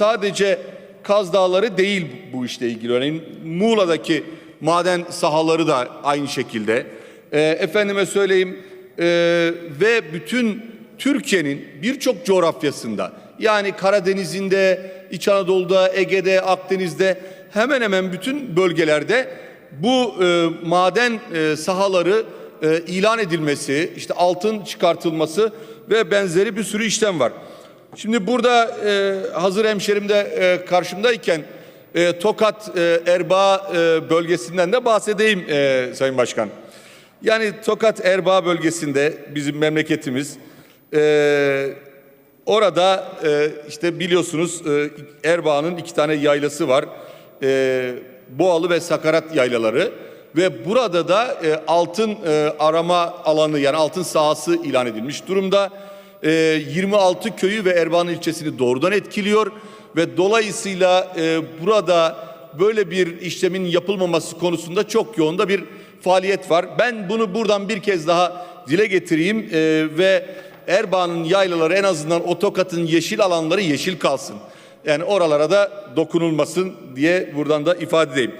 sadece Kaz Dağları değil bu işle ilgili. Örneğin Muğla'daki maden sahaları da aynı şekilde. E, efendime söyleyeyim e, ve bütün Türkiye'nin birçok coğrafyasında yani Karadeniz'inde, İç Anadolu'da, Ege'de, Akdeniz'de hemen hemen bütün bölgelerde bu e, maden e, sahaları e, ilan edilmesi, işte altın çıkartılması ve benzeri bir sürü işlem var. Şimdi burada e, hazır hemşerim de e, karşımdayken e, Tokat e, Erbaa e, bölgesinden de bahsedeyim e, Sayın Başkan. Yani Tokat Erbaa bölgesinde bizim memleketimiz e, orada e, işte biliyorsunuz e, Erbaa'nın iki tane yaylası var. E, Boğalı ve Sakarat yaylaları ve burada da e, altın e, arama alanı yani altın sahası ilan edilmiş durumda. E, 26 köyü ve Erbaa'nın ilçesini doğrudan etkiliyor ve dolayısıyla e, burada böyle bir işlemin yapılmaması konusunda çok yoğun da bir faaliyet var. Ben bunu buradan bir kez daha dile getireyim e, ve Erbaa'nın yaylaları en azından o yeşil alanları yeşil kalsın. Yani oralara da dokunulmasın diye buradan da ifade edeyim.